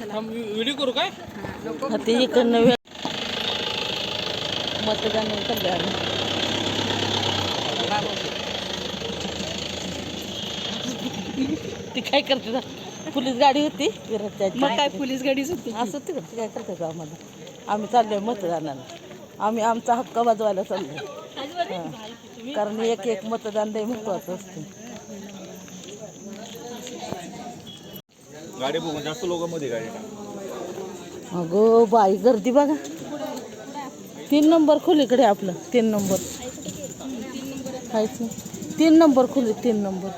Video करू काय? ते इकडनं मतदान करले आम्ही ती काय करते ना? पोलीस गाडी होती. मग काय पोलीस गाडीच होती? असं ते ती काय करते आम्हाला? आम्ही चाललोय मतदानाला. आम्ही आमचा हक्क वाजवायला चाललोय. हां. कारण एक एक मतदान लय महत्वाचं असतं. गाडी बघून जास्त लोक मध्ये गाडी अगो बाई गर्दी बघा. तीन नंबर खोलीकडे आपलं तीन नंबर. तीन नंबर खोली तीन नंबर.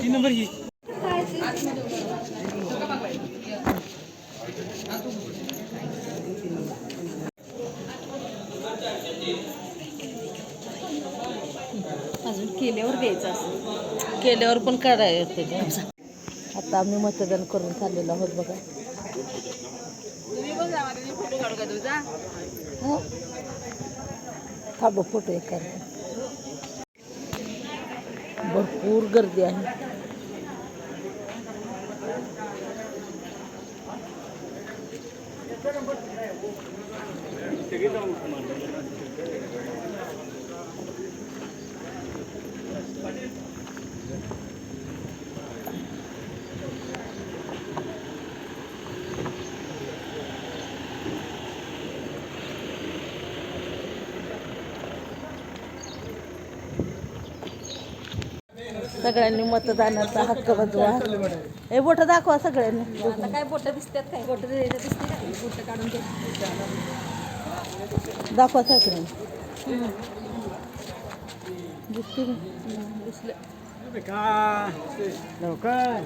तीन नंबर ही. अजून केल्यावर द्यायचं असं केल्यावर पण काढायला येते ते. आता आम्ही मतदान करून चाललेलो आहोत बघा हो. थांबा फोटो एक. भरपूर गर्दी आहे 되게 잘못하면 안 되잖아. सगळ्यांनी मतदानाचा हक्क बजवा. हे बोट दाखवा सगळ्यांनी. आता काय बोट दिसतात काय? बोट बोट काढून दाखवा सगळ्यांनी. दिसते? दिसलं. लवकर.